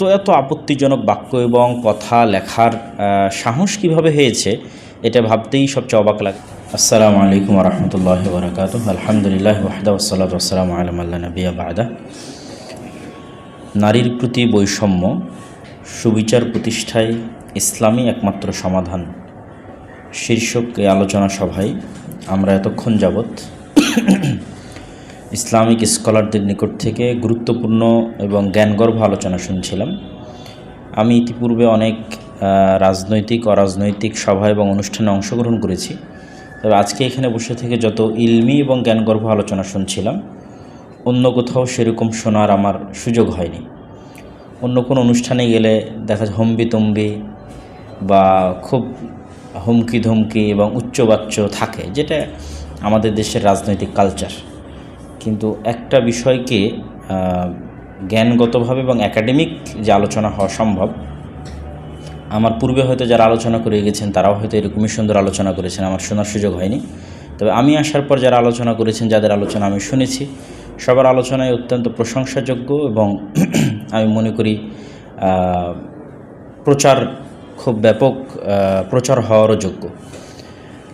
এত এত আপত্তিজনক বাক্য এবং কথা লেখার সাহস কীভাবে হয়েছে, এটা ভাবতেই সবচেয়ে অবাক লাগে। আসসালামু আলাইকুম রহমতুল্লাহ বরকাত আলহামদুলিল্লাহ ওয়াহদা ওসালাত আসসালাম আলম আল্লাহ নবিয়া বাদা। নারীর প্রতি বৈষম্য, সুবিচার প্রতিষ্ঠায় ইসলামী একমাত্র সমাধান। শীর্ষক আলোচনা সভায় আমরা এতক্ষণ যাবৎ ইসলামিক স্কলারদের নিকট থেকে গুরুত্বপূর্ণ এবং জ্ঞানগর্ভ আলোচনা শুনছিলাম। আমি ইতিপূর্বে অনেক রাজনৈতিক, অরাজনৈতিক সভা এবং অনুষ্ঠানে অংশগ্রহণ করেছি। তবে আজকে এখানে বসে থেকে যত ইলমি এবং জ্ঞানগর্ভ আলোচনা শুনছিলাম, অন্য কোথাও সেরকম শোনার আমার সুযোগ হয়নি। অন্য কোনো অনুষ্ঠানে গেলে দেখা যায় হম্বিতম্বি বা খুব হুমকি ধমকি এবং উচ্চবাচ্য থাকে, যেটা আমাদের দেশের রাজনৈতিক কালচার। কিন্তু একটা বিষয়কে জ্ঞানগতভাবে এবং একাডেমিক যে আলোচনা হওয়া সম্ভব, আমার পূর্বে হয়তো যারা আলোচনা করে গেছেন, তারাও হয়তো এরকমই সুন্দর আলোচনা করেছেন, আমার শোনার সুযোগ হয়নি। তবে আমি আসার পর যারা আলোচনা করেছেন, যাদের আলোচনা আমি শুনেছি, সবার আলোচনায় অত্যন্ত প্রশংসাযোগ্য এবং আমি মনে করি প্রচার খুব ব্যাপক প্রচার হওয়ারও যোগ্য।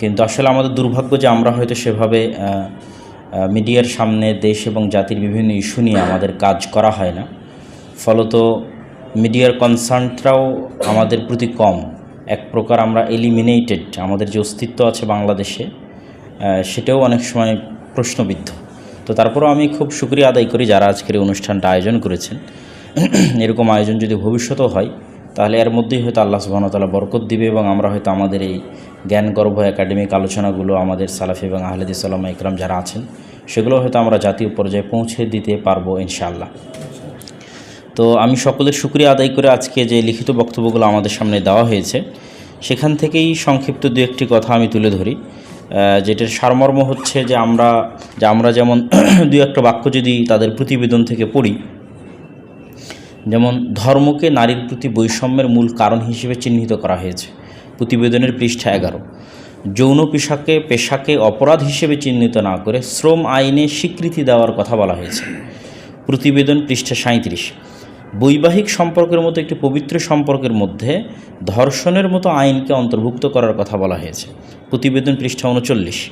কিন্তু আসলে আমাদের দুর্ভাগ্য যে আমরা হয়তো সেভাবে মিডিয়ার সামনে দেশ এবং জাতির বিভিন্ন ইস্যু নিয়ে আমাদের কাজ করা হয় না। ফলত মিডিয়ার কনসার্নটাও আমাদের প্রতি কম। এক প্রকার আমরা এলিমিনেটেড আমাদের যে অস্তিত্ব আছে বাংলাদেশে সেটাও অনেক সময় প্রশ্নবিদ্ধ। তো তারপরেও আমি খুব সুক্রিয়া আদায় করি যারা আজকের অনুষ্ঠানটা আয়োজন করেছেন। এরকম আয়োজন যদি ভবিষ্যতেও হয় তাহলে এর মধ্যেই হয়তো আল্লাহ সুবাহতালা বরকত দিবে এবং আমরা হয়তো আমাদের এই জ্ঞানগর্ভ একাডেমিক আলোচনাগুলো আমাদের সালাফি এবং আহলেদ সাল্লামা ইকরাম যারা আছেন, সেগুলো হয়তো আমরা জাতীয় পর্যায়ে পৌঁছে দিতে পারব ইনশাআল্লাহ। তো আমি সকলের শুক্রিয়া আদায় করে আজকে যে লিখিত বক্তব্যগুলো আমাদের সামনে দেওয়া হয়েছে, সেখান থেকেই সংক্ষিপ্ত দু একটি কথা আমি তুলে ধরি। যেটার সারমর্ম হচ্ছে যে আমরা যে আমরা যেমন দু একটা বাক্য যদি তাদের প্রতিবেদন থেকে পড়ি যেমন ধর্মকে নারীর প্রতি বৈষম্যের মূল কারণ হিসেবে চিহ্নিত করা হয়েছে। প্রতিবেদনের পৃষ্ঠা এগারো। যৌন পেশাকে পেশাকে অপরাধ হিসেবে চিহ্নিত না করে শ্রম আইনে স্বীকৃতি দেওয়ার কথা বলা হয়েছে। প্রতিবেদন পৃষ্ঠা সাঁত্রিশ বৈবাহিক সম্পর্কের মতো একটি পবিত্র সম্পর্কের মধ্যে ধর্ষণের মতো আইনকে অন্তর্ভুক্ত করার কথা বলা হয়েছে। প্রতিবেদন পৃষ্ঠা উনচল্লিশ।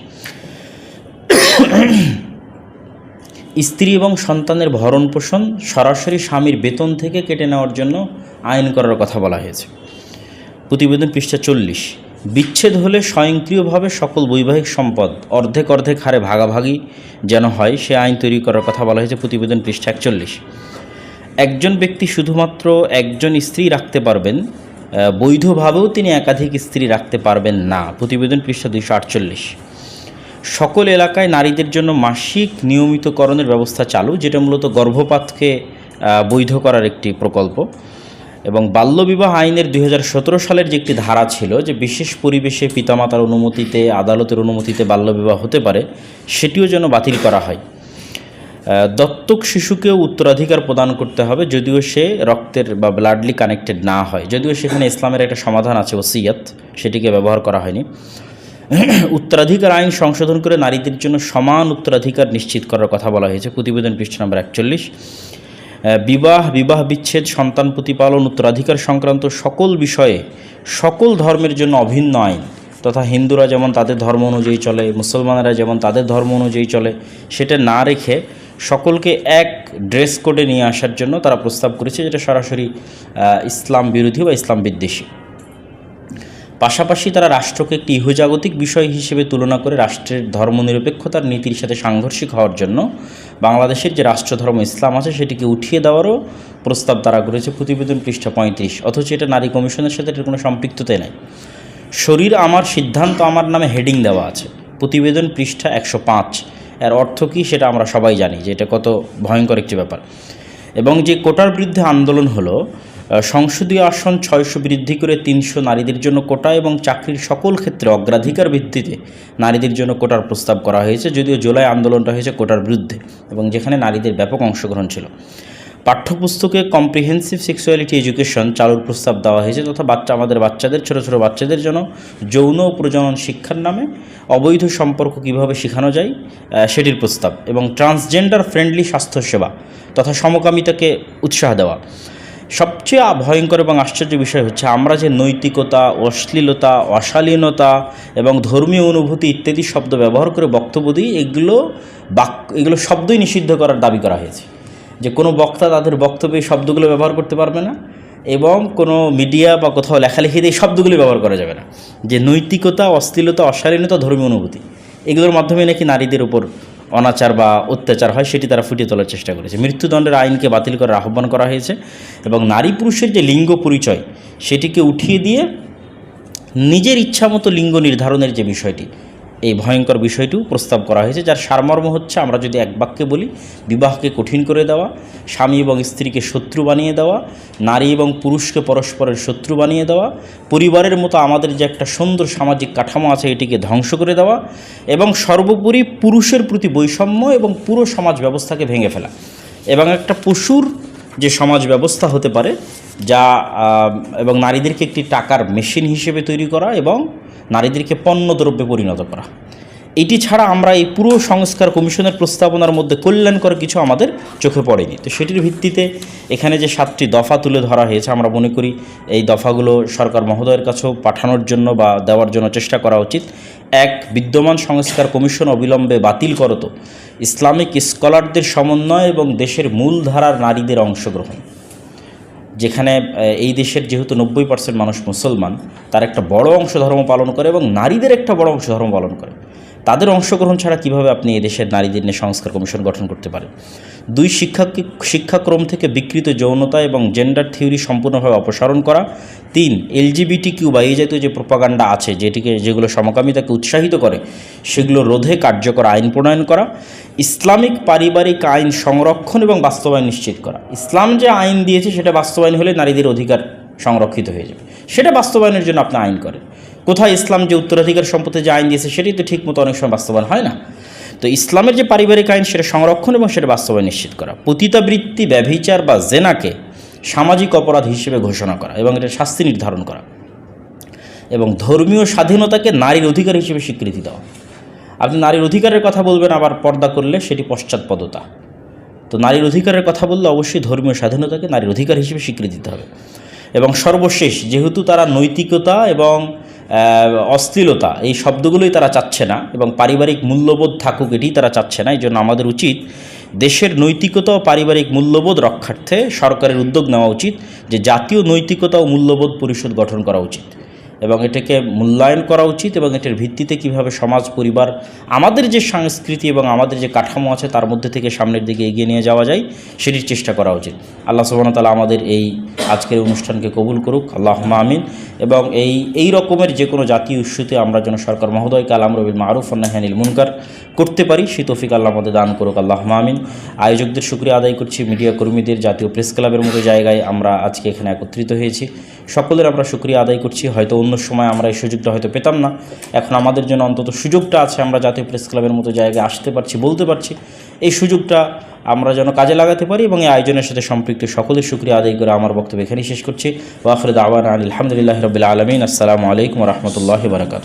স্ত্রী এবং সন্তানের ভরণ পোষণ সরাসরি স্বামীর বেতন থেকে কেটে নেওয়ার জন্য আইন করার কথা বলা হয়েছে। প্রতিবেদন পৃষ্ঠা চল্লিশ। বিচ্ছেদ হলে স্বয়ংক্রিয়ভাবে সকল বৈবাহিক সম্পদ অর্ধেক অর্ধেক হারে ভাগাভাগি যেন হয়, সে আইন তৈরি করার কথা বলা হয়েছে প্রতিবেদন পৃষ্ঠা একচল্লিশ। একজন ব্যক্তি শুধুমাত্র একজন স্ত্রী রাখতে পারবেন বৈধভাবেও তিনি একাধিক স্ত্রী রাখতে পারবেন না। প্রতিবেদন পৃষ্ঠা দুইশো আটচল্লিশ। সকল এলাকায় নারীদের জন্য মাসিক নিয়মিতকরণের ব্যবস্থা চালু, যেটা মূলত গর্ভপাতকে বৈধ করার একটি প্রকল্প। এবং বাল্যবিবাহ আইনের দুই হাজার সতেরো সালের যে একটি ধারা ছিল, যে বিশেষ পরিবেশে পিতামাতার অনুমতিতে, আদালতের অনুমতিতে বাল্যবিবাহ হতে পারে, সেটিও যেন বাতিল করা হয়। দত্তক শিশুকেও উত্তরাধিকার প্রদান করতে হবে, যদিও সে রক্তের বা ব্লাডলি কানেক্টেড না হয়। যদিও সেখানে ইসলামের একটা সমাধান আছে, ওসিয়াত, সেটিকে ব্যবহার করা হয়নি। উত্তরাধিকার আইন সংশোধন করে নারীদের জন্য সমান উত্তরাধিকার নিশ্চিত করার কথা বলা হয়েছে। প্রতিবেদন পৃষ্ঠা নম্বর একচল্লিশ। বিবাহ বিবাহ বিচ্ছেদ, সন্তান প্রতিপালন, উত্তরাধিকার সংক্রান্ত সকল বিষয়ে সকল ধর্মের জন্য অভিন্ন আইন তথা হিন্দুরা যেমন তাদের ধর্ম অনুযায়ী চলে, মুসলমানেরা যেমন তাদের ধর্ম অনুযায়ী চলে, সেটা না রেখে সকলকে এক ড্রেস কোডে নিয়ে আসার জন্য তারা প্রস্তাব করেছে যেটা সরাসরি ইসলাম বিরোধী বা ইসলাম বিদ্বেষী। পাশাপাশি তারা রাষ্ট্রকে একটি ইহজাগতিক বিষয় হিসেবে তুলনা করে রাষ্ট্রের ধর্মনিরপেক্ষতার নীতির সাথে সাংঘর্ষিক হওয়ার জন্য বাংলাদেশের যে রাষ্ট্রধর্ম ইসলাম আছে সেটিকে উঠিয়ে দেওয়ারও প্রস্তাব তারা করেছে প্রতিবেদন পৃষ্ঠা পঁয়ত্রিশ। অথচ এটা নারী কমিশনের সাথে এটার কোনো সম্পৃক্ততাই নাই। শরীর আমার, সিদ্ধান্ত আমার নামে হেডিং দেওয়া আছে। প্রতিবেদন পৃষ্ঠা একশো পাঁচ। এর অর্থ কী সেটা আমরা সবাই জানি যে এটা কত ভয়ঙ্কর একটি ব্যাপার। এবং যে কোটার বিরুদ্ধে আন্দোলন হলো সংসদীয় আসন ছয়শো বৃদ্ধি করে তিনশো নারীদের জন্য কোটা এবং চাকরির সকল ক্ষেত্রে অগ্রাধিকার ভিত্তিতে নারীদের জন্য কোটার প্রস্তাব করা হয়েছে, যদিও জুলাই আন্দোলনটা হয়েছে কোটার বিরুদ্ধে এবং যেখানে নারীদের ব্যাপক অংশগ্রহণ ছিল। পাঠ্যপুস্তকে কম্প্রিহেন্সিভ সেক্সুয়ালিটি এডুকেশন চালুর প্রস্তাব দেওয়া হয়েছে তথা বাচ্চা, আমাদের বাচ্চাদের, ছোট ছোট বাচ্চাদের জন্য যৌন প্রজনন শিক্ষার নামে অবৈধ সম্পর্ক কীভাবে শেখানো যায় সেটির প্রস্তাব এবং ট্রান্সজেন্ডার ফ্রেন্ডলি স্বাস্থ্যসেবা তথা সমকামিতাকে উৎসাহ দেওয়া। সবচেয়ে ভয়ঙ্কর এবং আশ্চর্য বিষয় হচ্ছে আমরা যে নৈতিকতা, অশ্লীলতা, অশালীনতা এবং ধর্মীয় অনুভূতি ইত্যাদি শব্দ ব্যবহার করে বক্তব্য দিই, এগুলো বাক্য এগুলো শব্দই নিষিদ্ধ করার দাবি করা হয়েছে। যে কোনো বক্তা তাদের বক্তব্যে শব্দগুলো ব্যবহার করতে পারবে না এবং কোনো মিডিয়া বা কোথাও লেখালেখিতে এই শব্দগুলি ব্যবহার করা যাবে না। যে নৈতিকতা, অশ্লীলতা, অশালীনতা, ধর্মীয় অনুভূতি, এগুলোর মাধ্যমে নাকি নারীদের উপর অনাচার বা অত্যাচার হয়, সেটি তারা ফুটিয়ে তোলার চেষ্টা করেছে। মৃত্যুদণ্ডের আইনকে বাতিল করার আহ্বান করা হয়েছে এবং নারী পুরুষের যে লিঙ্গ পরিচয়, সেটিকে উঠিয়ে দিয়ে নিজের ইচ্ছামতো লিঙ্গ নির্ধারণের যে বিষয়টি এই ভয়ঙ্কর বিষয়টিও প্রস্তাব করা হয়েছে, যার সারমর্ম হচ্ছে আমরা যদি এক বাক্যে বলি, বিবাহকে কঠিন করে দেওয়া, স্বামী এবং স্ত্রীকে শত্রু বানিয়ে দেওয়া, নারী এবং পুরুষকে পরস্পরের শত্রু বানিয়ে দেওয়া, পরিবারের মতো আমাদের যে একটা সুন্দর সামাজিক কাঠামো আছে এটিকে ধ্বংস করে দেওয়া এবং সর্বোপরি পুরুষের প্রতি বৈষম্য এবং পুরো সমাজ ব্যবস্থাকে ভেঙে ফেলা এবং একটা পশুর যে সমাজ ব্যবস্থা হতে পারে, যা এবং নারীদেরকে একটি টাকার মেশিন হিসেবে তৈরি করা এবং নারীদেরকে পণ্যদ্রব্যে পরিণত করা। এটি ছাড়া আমরা এই পুরো সংস্কার কমিশনের প্রস্তাবনার মধ্যে কল্যাণকর কিছু আমাদের চোখে পড়েনি। তো সেটির ভিত্তিতে এখানে যে সাতটি দফা তুলে ধরা হয়েছে, আমরা মনে করি এই দফাগুলো সরকার মহোদয়ের কাছেও পাঠানোর জন্য বা দেওয়ার জন্য চেষ্টা করা উচিত। এক, বিদ্যমান সংস্কার কমিশন অবিলম্বে বাতিল করত ইসলামিক স্কলারদের সমন্বয় এবং দেশের মূলধারার নারীদের অংশগ্রহণ। যেখানে এই দেশের যেহেতু নব্বই পার্সেন্ট মানুষ মুসলমান, তার একটা বড় অংশ ধর্ম পালন করে এবং নারীদের একটা বড় অংশ ধর্ম পালন করে। তাদের অংশগ্রহণ ছাড়া কীভাবে আপনি এদেশের নারীদের নিয়ে সংস্কার কমিশন গঠন করতে পারেন? দুই শিক্ষাকে শিক্ষাক্রম থেকে বিকৃত যৌনতা এবং জেন্ডার থিওরি সম্পূর্ণভাবে অপসারণ করা। তিন এলজিবিটি কিউ বা এই জাতীয় যে প্রপাগান্ডা আছে, যেটিকে যেগুলো সমকামিতাকে উৎসাহিত করে, সেগুলো রোধে কার্যকর আইন প্রণয়ন করা। ইসলামিক পারিবারিক আইন সংরক্ষণ এবং বাস্তবায়ন নিশ্চিত করা। ইসলাম যে আইন দিয়েছে, সেটা বাস্তবায়ন হলে নারীদের অধিকার সংরক্ষিত হয়ে যাবে। সেটা বাস্তবায়নের জন্য আপনি আইন করেন। কোথায় ইসলাম যে উত্তরাধিকার সম্পত্তি যে আইন দিয়েছে সেটি তো ঠিকমতো অনেক সময় বাস্তবায়ন হয় না। তো ইসলামের যে পারিবারিক আইন সেটা সংরক্ষণ এবং সেটা বাস্তবায়ন নিশ্চিত করা। পতিতাবৃত্তি, ব্যভিচার বা জেনাকে সামাজিক অপরাধ হিসেবে ঘোষণা করা এবং এটা শাস্তি নির্ধারণ করা এবং ধর্মীয় স্বাধীনতাকে নারীর অধিকার হিসেবে স্বীকৃতি দেওয়া। আপনি নারীর অধিকারের কথা বলবেন, আবার পর্দা করলে সেটি পশ্চাৎপদতা। তো নারীর অধিকারের কথা বললে অবশ্যই ধর্মীয় স্বাধীনতাকে নারীর অধিকার হিসেবে স্বীকৃতি দিতে হবে। এবং সর্বশেষ, যেহেতু তারা নৈতিকতা এবং অশ্লীলতা, এই শব্দগুলোই তারা চাচ্ছে না এবং পারিবারিক মূল্যবোধ থাকুক এটি তারা চাচ্ছে না এই জন্য আমাদের উচিত দেশের নৈতিকতা ও পারিবারিক মূল্যবোধ রক্ষার্থে সরকারের উদ্যোগ নেওয়া উচিত, যে জাতীয় নৈতিকতা ও মূল্যবোধ পরিষদ গঠন করা উচিত। এবং এটাকে মূল্যায়ন করা উচিত এবং এটার ভিত্তিতে কীভাবে সমাজ, পরিবার, আমাদের যে সংস্কৃতি এবং আমাদের যে কাঠামো আছে তার মধ্যে থেকে সামনের দিকে এগিয়ে নিয়ে যাওয়া যায়, সেটির চেষ্টা করা উচিত। আল্লাহ সুবাহতালা আমাদের এই আজকের অনুষ্ঠানকে কবুল করুক। আল্লাহ আমিন। এবং এই এই রকমের যে কোনো জাতীয় ইস্যুতে আমরা যেন সরকার মহোদয় আলাম রবিল মারুফ নাহানিল মুনকার করতে পারি, সেই তৌফিক আল্লাহ আমাদের দান করুক। আল্লাহ আমিন। আয়োজকদের শুক্রিয়া আদায় করছি। মিডিয়া কর্মীদের জাতীয় প্রেস ক্লাবের মতো জায়গায় আমরা আজকে এখানে একত্রিত হয়েছি। সকলের আমরা শুক্রিয়া আদায় করছি। হয়তো অন্য সময় আমরা এই সুযোগটা হয়তো পেতাম না। এখন আমাদের জন্য অন্তত সুযোগটা আছে, আমরা জাতীয় প্রেস ক্লাবের মতো জায়গায় আসতে পারছি, বলতে পারছি। এই সুযোগটা আমরা যেন কাজে লাগাতে পারি এবং এই আয়োজনের সাথে সম্পৃক্ত সকলের শুক্রিয়া আদায় করে আমার বক্তব্য এখানেই শেষ করছি। ওয়াফরদ আওয়ান আলহামদুলিল্লাহ রবিল আলমিন। আসসালামু আলাইকুম রহমতুল্লাহ বারকাত